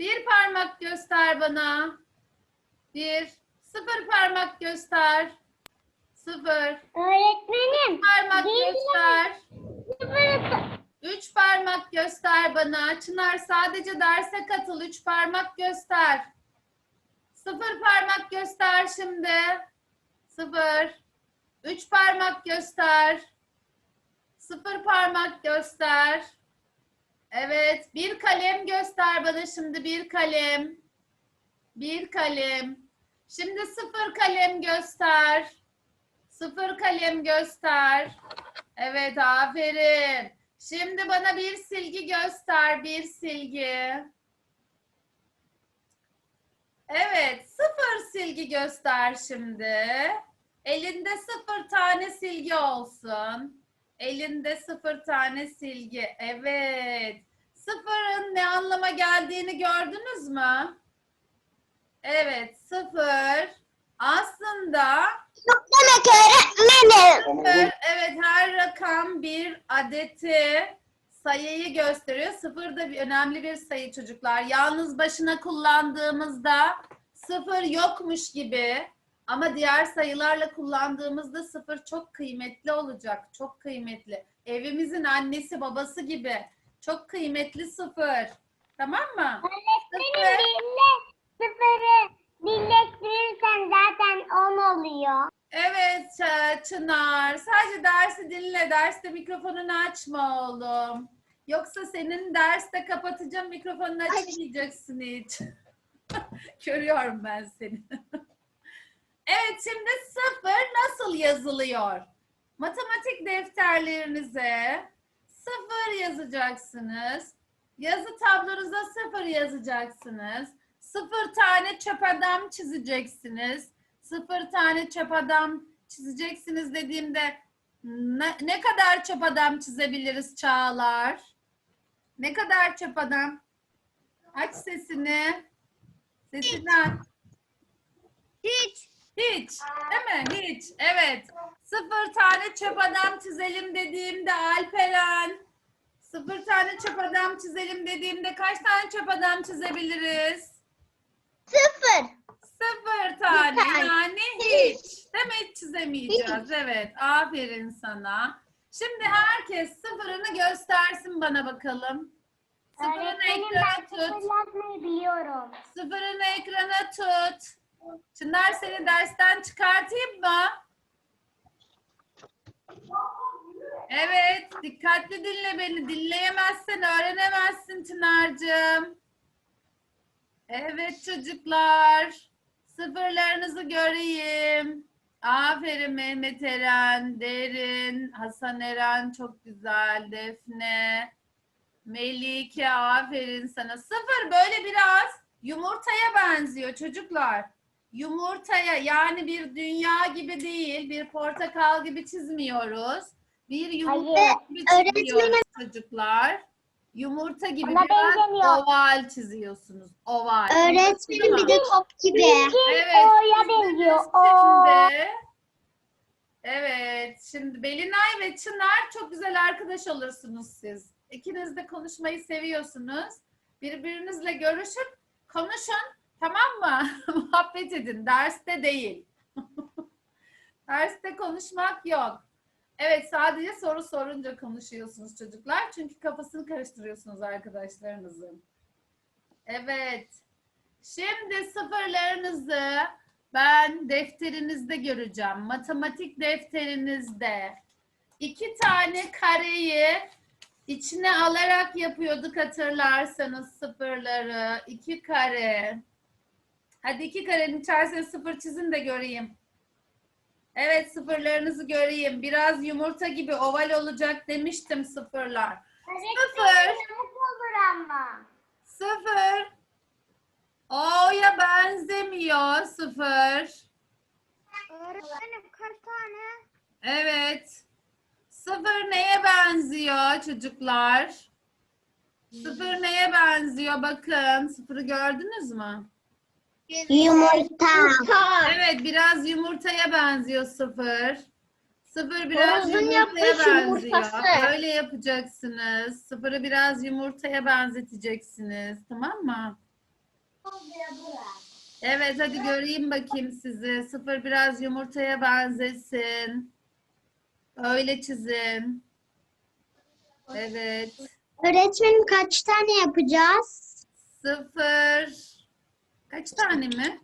Bir parmak göster bana. Bir. Sıfır parmak göster. Sıfır. Öğretmenim. Parmak Değil mi? göster. Sıfır. Üç parmak göster bana. Çınar sadece derse katıl. Üç parmak göster. Sıfır parmak göster şimdi. Sıfır. Üç parmak göster. Sıfır parmak göster. Evet. Bir kalem göster bana şimdi. Bir kalem. Bir kalem. Şimdi sıfır kalem göster. Sıfır kalem göster. Evet, aferin. Şimdi bana bir silgi göster, bir silgi. Evet, sıfır silgi göster şimdi. Elinde sıfır tane silgi olsun. Elinde sıfır tane silgi. Evet. Sıfırın ne anlama geldiğini gördünüz mü? Evet, sıfır. Aslında Çok demek öğretmenim. Sıfır, evet her rakam bir adeti sayıyı gösteriyor. Sıfır da bir, önemli bir sayı çocuklar. Yalnız başına kullandığımızda sıfır yokmuş gibi ama diğer sayılarla kullandığımızda sıfır çok kıymetli olacak. Çok kıymetli. Evimizin annesi babası gibi. Çok kıymetli sıfır. Tamam mı? Öğretmenim. Sıfırı birleştirirsen zaten on oluyor. Evet Ç- Çınar. Sadece dersi dinle. Derste mikrofonunu açma oğlum. Yoksa senin derste kapatacağım mikrofonunu açmayacaksın hiç. Görüyorum ben seni. evet şimdi sıfır nasıl yazılıyor? Matematik defterlerinize sıfır yazacaksınız. Yazı tablonuza sıfır yazacaksınız. Sıfır tane çöp adam çizeceksiniz sıfır tane çöp adam çizeceksiniz dediğimde ne, ne kadar çöp adam çizebiliriz Çağlar? Ne kadar çöp adam? Aç sesini. Sesini aç. Hiç. Hiç. Değil mi? Hiç. Evet. Sıfır tane çöp adam çizelim dediğimde Alperen. Sıfır tane çöp adam çizelim dediğimde kaç tane çöp adam çizebiliriz? Sıfır. Sıfır tane tane. yani hiç. Demek çizemeyeceğiz. Evet. Aferin sana. Şimdi herkes sıfırını göstersin bana bakalım. Sıfırını Öğretmenim ekrana ben tut. biliyorum. Sıfırını ekrana tut. Çınar seni dersten çıkartayım mı? Evet. Dikkatli dinle beni. Dinleyemezsen öğrenemezsin Çınar'cığım. Evet çocuklar. Sıfırlarınızı göreyim. Aferin Mehmet Eren, Derin, Hasan Eren çok güzel, Defne, Melike aferin sana. Sıfır böyle biraz yumurtaya benziyor çocuklar. Yumurtaya yani bir dünya gibi değil, bir portakal gibi çizmiyoruz. Bir yumurta Hayır, gibi öğretmenim. çiziyoruz çocuklar. Yumurta gibi Bana biraz benzemiyor. oval çiziyorsunuz. Oval. Öğretmenim bir de top gibi. Evet. O'ya benziyor. O. Evet. Şimdi Belinay ve Çınar çok güzel arkadaş olursunuz siz. İkiniz de konuşmayı seviyorsunuz. Birbirinizle görüşün, konuşun. Tamam mı? Muhabbet edin. Derste değil. Derste konuşmak yok. Evet sadece soru sorunca konuşuyorsunuz çocuklar. Çünkü kafasını karıştırıyorsunuz arkadaşlarınızın. Evet. Şimdi sıfırlarınızı ben defterinizde göreceğim. Matematik defterinizde. iki tane kareyi içine alarak yapıyorduk hatırlarsanız sıfırları. İki kare. Hadi iki karenin içerisine sıfır çizin de göreyim. Evet sıfırlarınızı göreyim. Biraz yumurta gibi oval olacak demiştim sıfırlar. Yamuk olur ama. Sıfır. O'ya benzemiyor sıfır. Öğretmenim kaç tane? Evet. Sıfır neye benziyor çocuklar? Sıfır neye benziyor? Bakın sıfırı gördünüz mü? Yumurta. Evet biraz yumurtaya benziyor sıfır. Sıfır biraz Horozun yumurtaya yapmış benziyor. yumurtası. Böyle yapacaksınız. Sıfırı biraz yumurtaya benzeteceksiniz. Tamam mı? Evet hadi göreyim bakayım sizi. Sıfır biraz yumurtaya benzesin. Öyle çizin. Evet. Öğretmenim kaç tane yapacağız? Sıfır. Kaç tane mi?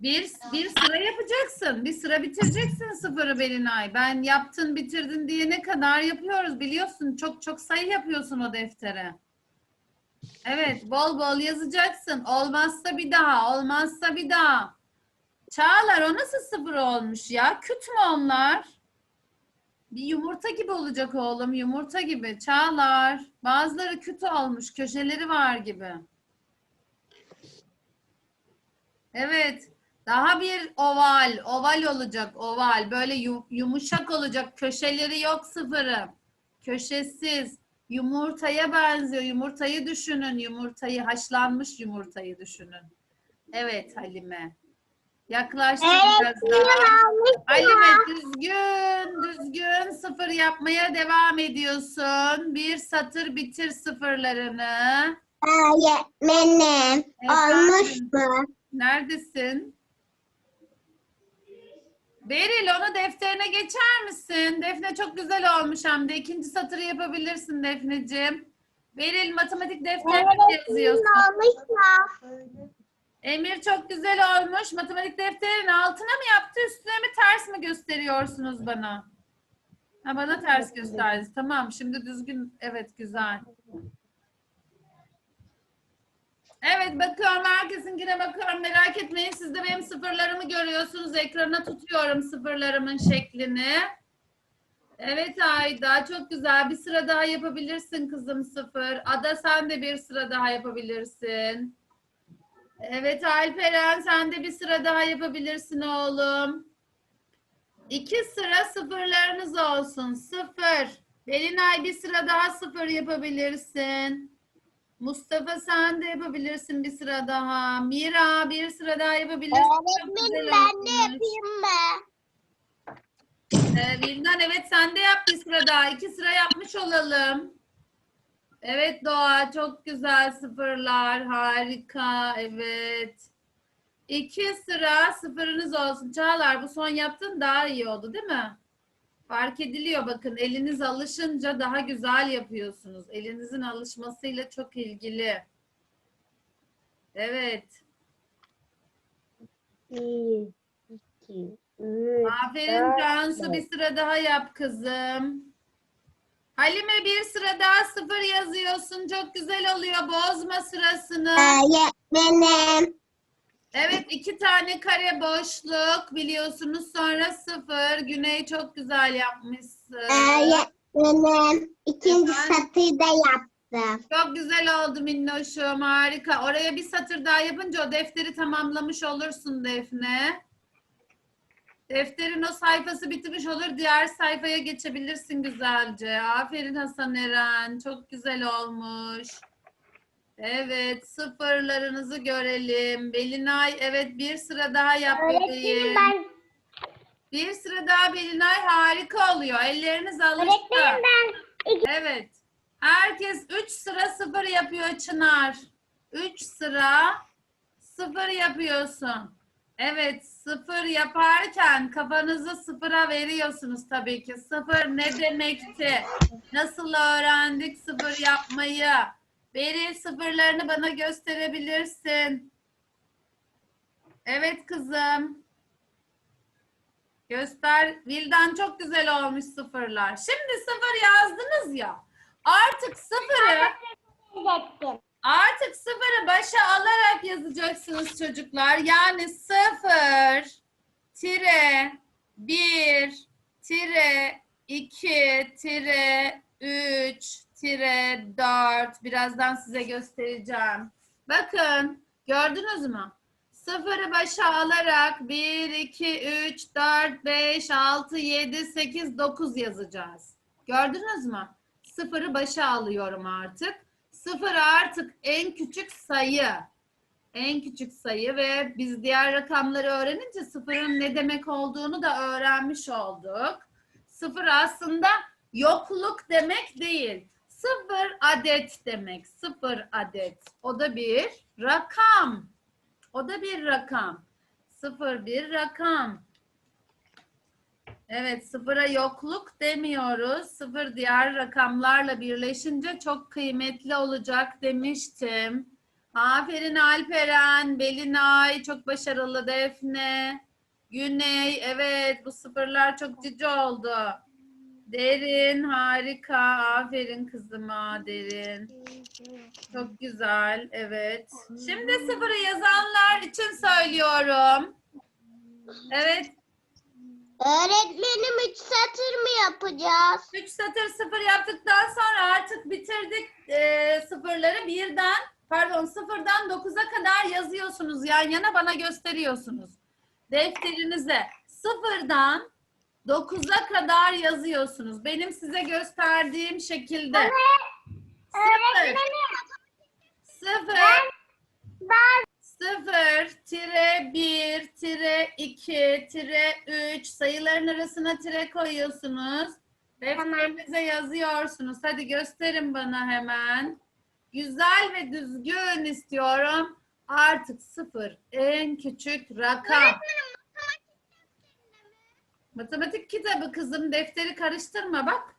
Bir, bir sıra yapacaksın. Bir sıra bitireceksin sıfırı Belinay. Ben yaptın bitirdin diye ne kadar yapıyoruz biliyorsun. Çok çok sayı yapıyorsun o deftere. Evet bol bol yazacaksın. Olmazsa bir daha, olmazsa bir daha. Çağlar o nasıl sıfır olmuş ya? Küt mü onlar? Bir yumurta gibi olacak oğlum, yumurta gibi. Çağlar. Bazıları küt olmuş, köşeleri var gibi. Evet. Daha bir oval, oval olacak, oval. Böyle yu- yumuşak olacak. Köşeleri yok sıfırı. Köşesiz. Yumurtaya benziyor. Yumurtayı düşünün. Yumurtayı, haşlanmış yumurtayı düşünün. Evet Halime. Yaklaştık biraz daha. Halime düzgün, düzgün sıfır yapmaya devam ediyorsun. Bir satır bitir sıfırlarını. Öğretmenim olmuş mu? Neredesin? Beril onu defterine geçer misin? Defne çok güzel olmuş hem de. ikinci satırı yapabilirsin Defneciğim. Beril matematik defterine yazıyorsun. olmuş mu? Emir çok güzel olmuş. Matematik defterinin altına mı yaptı, üstüne mi ters mi gösteriyorsunuz bana? Ha bana ters gösterdi. Tamam, şimdi düzgün. Evet, güzel. Evet, bakıyorum. Herkesinkine bakıyorum. Merak etmeyin. Siz de benim sıfırlarımı görüyorsunuz. Ekrana tutuyorum sıfırlarımın şeklini. Evet Ayda, çok güzel. Bir sıra daha yapabilirsin kızım sıfır. Ada sen de bir sıra daha yapabilirsin. Evet Alperen sen de bir sıra daha yapabilirsin oğlum. İki sıra sıfırlarınız olsun. Sıfır. Belinay bir sıra daha sıfır yapabilirsin. Mustafa sen de yapabilirsin bir sıra daha. Mira bir sıra daha yapabilirsin. Öğretmenim ben de yapayım mı? Ee, Vildan evet sen de yap bir sıra daha. İki sıra yapmış olalım. Evet Doğa çok güzel sıfırlar. Harika. Evet. İki sıra sıfırınız olsun. Çağlar bu son yaptın daha iyi oldu değil mi? Fark ediliyor bakın eliniz alışınca daha güzel yapıyorsunuz. Elinizin alışmasıyla çok ilgili. Evet. Bir, iki, üç. Aferin dört, Cansu bir sıra daha yap kızım. Halime bir sıra daha sıfır yazıyorsun. Çok güzel oluyor. Bozma sırasını. Öğretmenim. Evet iki tane kare boşluk biliyorsunuz. Sonra sıfır. Güney çok güzel yapmışsın. Öğretmenim. ikinci Efendim? satırı da yaptım. Çok güzel oldu minnoşum. Harika. Oraya bir satır daha yapınca o defteri tamamlamış olursun Defne. Defterin o sayfası bitmiş olur. Diğer sayfaya geçebilirsin güzelce. Aferin Hasan Eren. Çok güzel olmuş. Evet. Sıfırlarınızı görelim. Belinay evet bir sıra daha yap bebeğim. Ben, Bir sıra daha Belinay harika oluyor. Elleriniz alıştı. öğretmenim ben Evet. Herkes 3 sıra sıfır yapıyor Çınar. 3 sıra sıfır yapıyorsun. Evet sıfır yaparken kafanızı sıfıra veriyorsunuz tabii ki. Sıfır ne demekti? Nasıl öğrendik sıfır yapmayı? Beril sıfırlarını bana gösterebilirsin. Evet kızım. Göster. Vildan çok güzel olmuş sıfırlar. Şimdi sıfır yazdınız ya. Artık sıfırı artık sıfırı başa alarak yazacaksınız çocuklar. Yani sıfır tire bir tire iki tire üç tire dört. Birazdan size göstereceğim. Bakın gördünüz mü? Sıfırı başa alarak 1, 2, 3, 4, 5, 6, 7, 8, 9 yazacağız. Gördünüz mü? Sıfırı başa alıyorum artık. Sıfır artık en küçük sayı. En küçük sayı ve biz diğer rakamları öğrenince sıfırın ne demek olduğunu da öğrenmiş olduk. Sıfır aslında yokluk demek değil. Sıfır adet demek. Sıfır adet. O da bir rakam. O da bir rakam. Sıfır bir rakam. Evet, sıfıra yokluk demiyoruz. Sıfır diğer rakamlarla birleşince çok kıymetli olacak demiştim. Aferin Alperen, Belinay, çok başarılı Defne, Güney, evet bu sıfırlar çok cici oldu. Derin, harika, aferin kızıma Derin. Çok güzel, evet. Şimdi sıfırı yazanlar için söylüyorum. Evet, Öğretmenim üç satır mı yapacağız? 3 satır sıfır yaptıktan sonra artık bitirdik e, sıfırları birden pardon sıfırdan 9'a kadar yazıyorsunuz yan yana bana gösteriyorsunuz. Defterinize sıfırdan 9'a kadar yazıyorsunuz. Benim size gösterdiğim şekilde. Sıfır, sıfır, Sıfır, tire bir, tire iki, tire üç sayıların arasına tire koyuyorsunuz. Defterinize yazıyorsunuz. Hadi gösterin bana hemen. Güzel ve düzgün istiyorum. Artık sıfır en küçük rakam. Matematik kitabı kızım defteri karıştırma bak.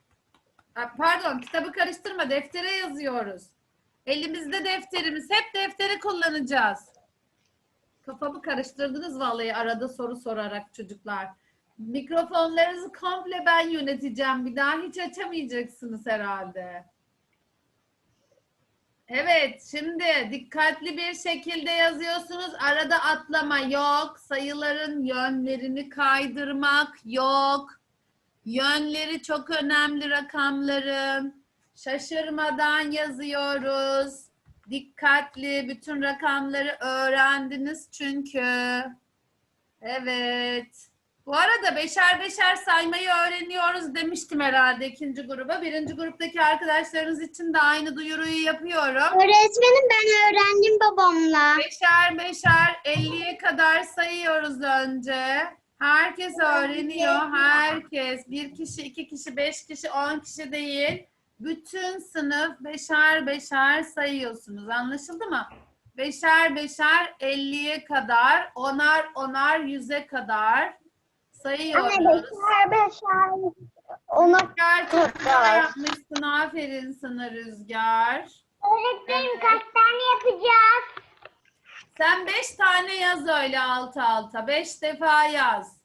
Pardon kitabı karıştırma deftere yazıyoruz. Elimizde defterimiz hep defteri kullanacağız. Kafamı karıştırdınız vallahi arada soru sorarak çocuklar. Mikrofonlarınızı komple ben yöneteceğim. Bir daha hiç açamayacaksınız herhalde. Evet, şimdi dikkatli bir şekilde yazıyorsunuz. Arada atlama yok. Sayıların yönlerini kaydırmak yok. Yönleri çok önemli rakamların. Şaşırmadan yazıyoruz. Dikkatli bütün rakamları öğrendiniz çünkü. Evet. Bu arada beşer beşer saymayı öğreniyoruz demiştim herhalde ikinci gruba. Birinci gruptaki arkadaşlarınız için de aynı duyuruyu yapıyorum. Öğretmenim ben öğrendim babamla. Beşer beşer 50'ye kadar sayıyoruz önce. Herkes öğreniyor. Herkes. Bir kişi, iki kişi, beş kişi, on kişi değil. Bütün sınıf beşer beşer sayıyorsunuz. Anlaşıldı mı? Beşer beşer 50'ye kadar, onar onar 100'e kadar sayıyoruz. beşer beşer. Ona Rüzgar Kadar. yapmışsın. Aferin sana Rüzgar. Öğretmenim kaç tane yapacağız? Sen beş tane yaz öyle alt alta. Beş defa yaz.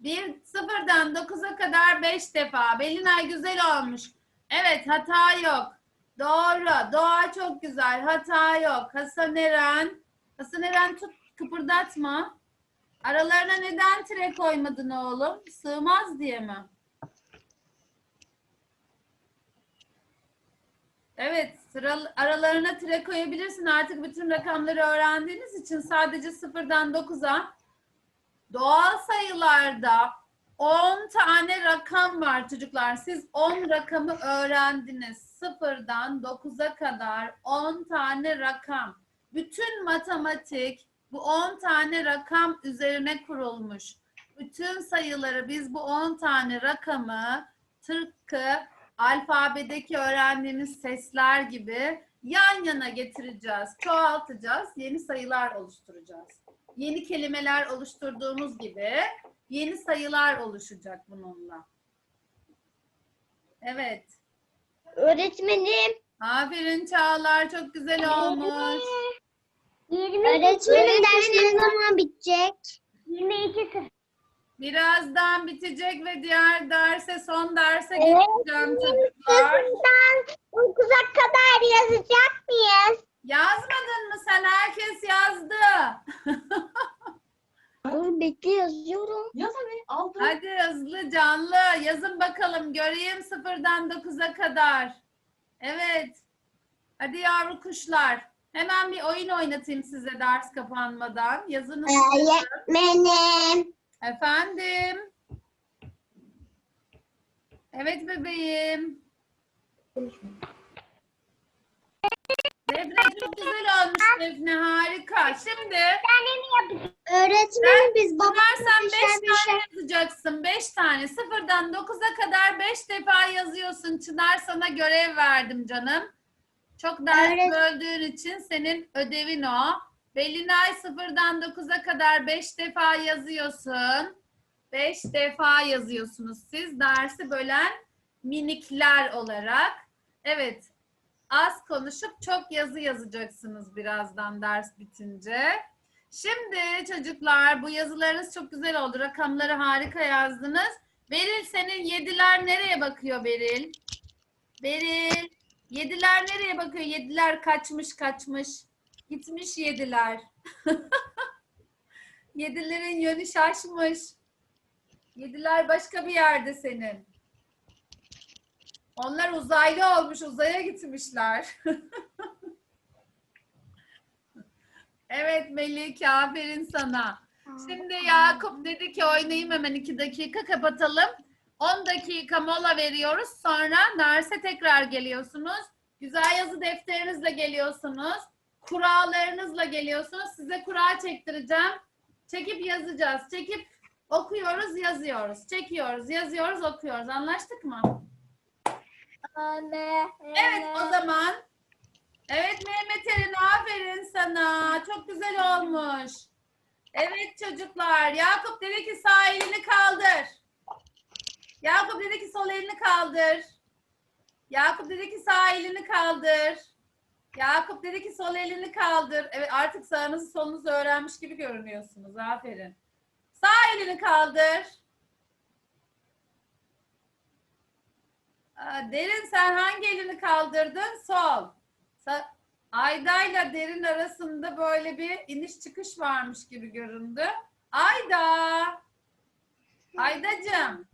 Bir sıfırdan dokuza kadar beş defa. Belinay güzel olmuş. Evet hata yok. Doğru. Doğa çok güzel. Hata yok. Hasan Eren. Hasan Eren tut kıpırdatma. Aralarına neden tire koymadın oğlum? Sığmaz diye mi? Evet, sıra, aralarına tire koyabilirsin. Artık bütün rakamları öğrendiğiniz için sadece sıfırdan 9'a doğal sayılarda 10 tane rakam var çocuklar. Siz 10 rakamı öğrendiniz. Sıfırdan 9'a kadar 10 tane rakam. Bütün matematik bu 10 tane rakam üzerine kurulmuş. Bütün sayıları biz bu 10 tane rakamı tıpkı alfabedeki öğrendiğimiz sesler gibi yan yana getireceğiz, çoğaltacağız, yeni sayılar oluşturacağız. Yeni kelimeler oluşturduğumuz gibi yeni sayılar oluşacak bununla. Evet. Öğretmenim. Aferin Çağlar çok güzel olmuş. Öğretmenim ders ne zaman bitecek? 22 sıfır. Birazdan bitecek ve diğer derse son derse Evet. geçeceğim çocuklar. 9'a kadar yazacak mıyız? Yazmadın mı sen? Herkes yazdı. Dur bekle yazıyorum. Yaz hadi aldım. Hadi hızlı canlı yazın bakalım göreyim sıfırdan 9'a kadar. Evet. Hadi yavru kuşlar. Hemen bir oyun oynatayım size ders kapanmadan. Yazınız. Öğretmenim. Efendim. Evet bebeğim. Devre çok güzel olmuş Defne harika. Şimdi Öğretmenim biz sen beşer 5 tane yazacaksın. 5 tane. Sıfırdan 9'a kadar 5 defa yazıyorsun. Çınar sana görev verdim canım. Çok ders Evet. böldüğün için senin ödevin o. Belinay sıfırdan 9'a kadar 5 defa yazıyorsun. 5 defa yazıyorsunuz siz dersi bölen minikler olarak. Evet. Az konuşup çok yazı yazacaksınız birazdan ders bitince. Şimdi çocuklar bu yazılarınız çok güzel oldu. Rakamları harika yazdınız. Beril senin yediler nereye bakıyor Beril? Beril. Yediler nereye bakıyor? Yediler kaçmış kaçmış. Gitmiş yediler. Yedilerin yönü şaşmış. Yediler başka bir yerde senin. Onlar uzaylı olmuş, uzaya gitmişler. evet Melike, aferin sana. Şimdi Yakup dedi ki oynayayım hemen iki dakika kapatalım. 10 dakika mola veriyoruz. Sonra derse tekrar geliyorsunuz. Güzel yazı defterinizle geliyorsunuz. Kurallarınızla geliyorsunuz. Size kura çektireceğim. Çekip yazacağız. Çekip okuyoruz, yazıyoruz. Çekiyoruz, yazıyoruz, okuyoruz. Anlaştık mı? Evet o zaman. Evet Mehmet Erin aferin sana. Çok güzel olmuş. Evet çocuklar. Yakup dedi ki sağ elini kaldır. Yakup dedi ki sol elini kaldır. Yakup dedi ki sağ elini kaldır. Yakup dedi ki sol elini kaldır. Evet artık sağınızı solunuzu öğrenmiş gibi görünüyorsunuz. Aferin. Sağ elini kaldır. Derin sen hangi elini kaldırdın? Sol. Sa- Ayda'yla Derin arasında böyle bir iniş çıkış varmış gibi göründü. Ayda. Aydacığım.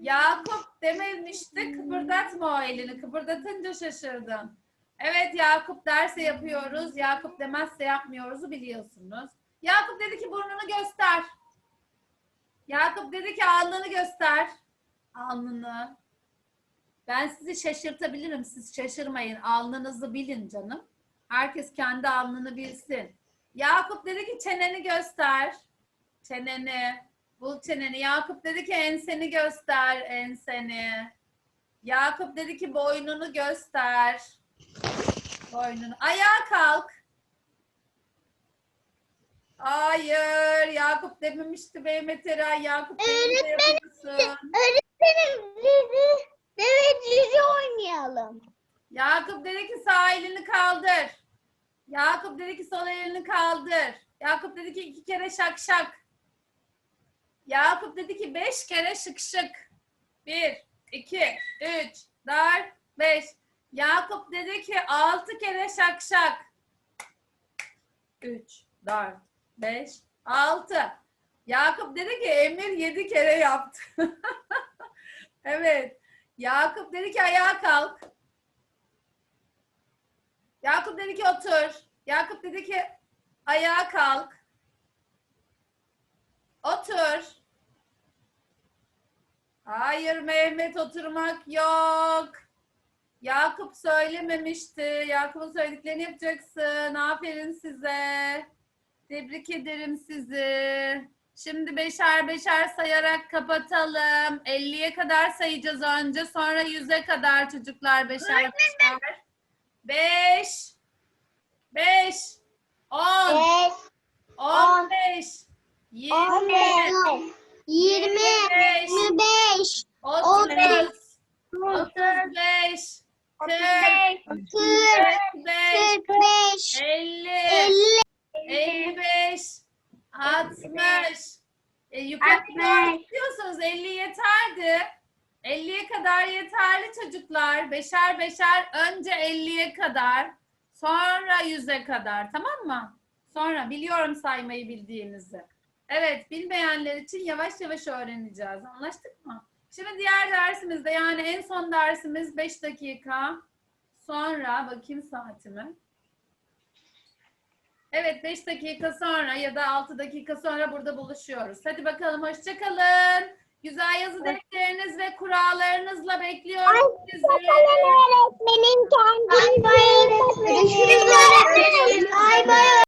Yakup dememişti. Kıpırdatma o elini. Kıpırdatınca şaşırdın. Evet Yakup derse yapıyoruz. Yakup demezse yapmıyoruzu biliyorsunuz. Yakup dedi ki burnunu göster. Yakup dedi ki alnını göster. Alnını. Ben sizi şaşırtabilirim. Siz şaşırmayın. Alnınızı bilin canım. Herkes kendi alnını bilsin. Yakup dedi ki çeneni göster. Çeneni. Bul çeneni. Yakup dedi ki enseni göster. Enseni. Yakup dedi ki boynunu göster. Boynunu. Ayağa kalk. Hayır. Yakup dememişti Mehmet Eray. Yakup yapıyorsun. Öğretmenim bizi evet dizi oynayalım. Yakup dedi ki sağ elini kaldır. Yakup dedi ki sol elini kaldır. Yakup dedi ki iki kere şak şak. Yakup dedi ki beş kere şık şık. Bir, iki, üç, dört, beş. Yakup dedi ki altı kere şak şak. Üç, dört, beş, altı. Yakup dedi ki Emir yedi kere yaptı. evet. Yakup dedi ki ayağa kalk. Yakup dedi ki otur. Yakup dedi ki ayağa kalk. Otur. Hayır Mehmet oturmak yok. Yakup söylememişti. Yakup'un söylediklerini yapacaksın. Aferin size. Tebrik ederim sizi. Şimdi beşer beşer sayarak kapatalım. 50'ye kadar sayacağız önce. Sonra 100'e kadar çocuklar beşer beşer. 5 5 10 Beş, 15 20 on beş, yirmi, 25 yirmi beş, 30 otuz, 35 kırk, 45 kırk beş, 50 elli, 55 60 e, yukarı Altmış. gidiyorsanız 50 yeterdi. 50'ye kadar yeterli çocuklar. Beşer beşer önce 50'ye kadar sonra 100'e kadar tamam mı? Sonra biliyorum saymayı bildiğinizi. Evet bilmeyenler için yavaş yavaş öğreneceğiz. Anlaştık mı? Şimdi diğer dersimizde yani en son dersimiz 5 dakika sonra bakayım saatime. Evet 5 dakika sonra ya da 6 dakika sonra burada buluşuyoruz. Hadi bakalım hoşça kalın. Güzel yazı defteriniz ve kurallarınızla bekliyorum sizi. öğretmenim kendinize. Bay bay öğretmenim. Bay bay